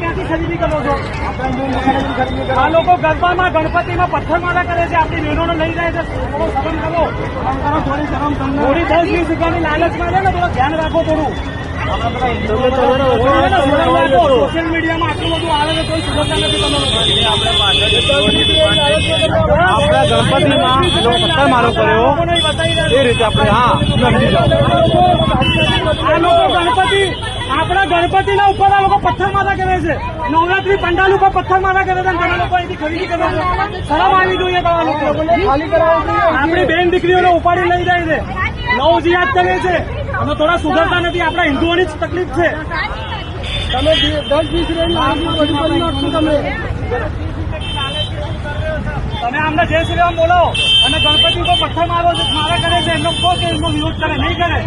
ક્યાંથી ખરીદી કરો છો આ લોકો ગરબામાં ગણપતિમાં પથ્થર મારા કરે છે આપણી બહેનોને લઈ જાય છે થોડો શરમ કરો થોડી શરમ દસ વીસ રૂપિયાની લાલચમાં છે ને, થોડું ધ્યાન રાખો થોડું. સોશિયલ મીડિયામાં આટલું બધું આવે છે કોઈ સુરક્ષા નથી તમે આપણા ગણપતિમાં પથ્થર મારો કર્યો એ રીતે આપણે હા આ લોકો ગણપતિ આપણા ગણપતિના ઉપર આ લોકો પથ્થર મારા કરે છે. નવરાત્રી પંડાલ ઉપર પથ્થર મારા કરે છે તમે લોકો અહીંથી ખરીદી કરે છે. ખરાબ આવી જોઈએ તમારા લોકો આપણી બેન દીકરીઓને ઉપાડી લઈ જાય છે. નવ જિયાદ કરે છે. અમે થોડા સુધરતા નથી આપણા હિન્દુઓની જ તકલીફ છે. તમે દસ વીસ તમે. તમે આમને જય શ્રી રામ બોલો અને ગણપતિ ઉપર પથ્થર મારો મારા કરે છે, એમનો કહો કે એમનો વિરોધ કરે, નહીં કરે.